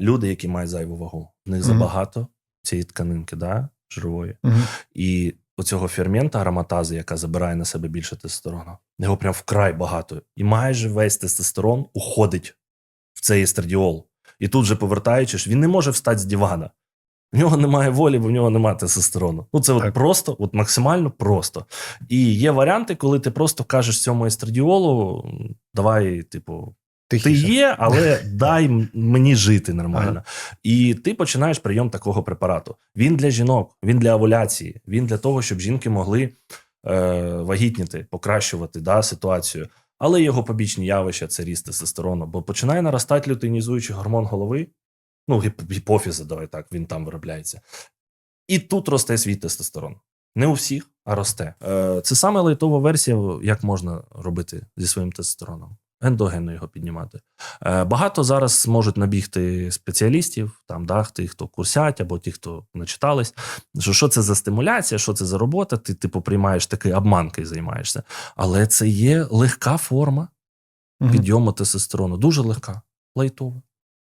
люди, які мають зайву вагу, в них забагато цієї тканинки, да, жирової. І оцього фермента ароматази, яка забирає на себе більше тестостерону, його прям вкрай багато. І майже весь тестостерон уходить в цей естрадіол. І тут же повертаючись, він не може встати з дивана. В нього немає волі, бо в нього немає тестостерону. Ну це от просто, от максимально просто. І є варіанти, коли ти просто кажеш цьому естрадіолу: давай, типу, ти є, але дай мені жити нормально. І ти починаєш прийом такого препарату. Він для жінок, він для овуляції, він для того, щоб жінки могли е, вагітніти, покращувати да, ситуацію. Але його побічні явища це ріст тестостерону, бо починає наростати лютeinізуючий гормон голови. Ну, гіпофіза, давай так, він там виробляється. І тут росте свій тестостерон. Не у всіх, а росте. Е, Це саме лайтова версія, як можна робити зі своїм тестостероном. Ендогенно його піднімати. Е, Багато зараз можуть набігти спеціалістів, там, да, тих, хто курсять, або ті, хто начитались. Що, що це за стимуляція, що це за робота? Ти, типу, приймаєш такий обманкою займаєшся. Але це є легка форма підйому тестостерону. Дуже легка, лайтова.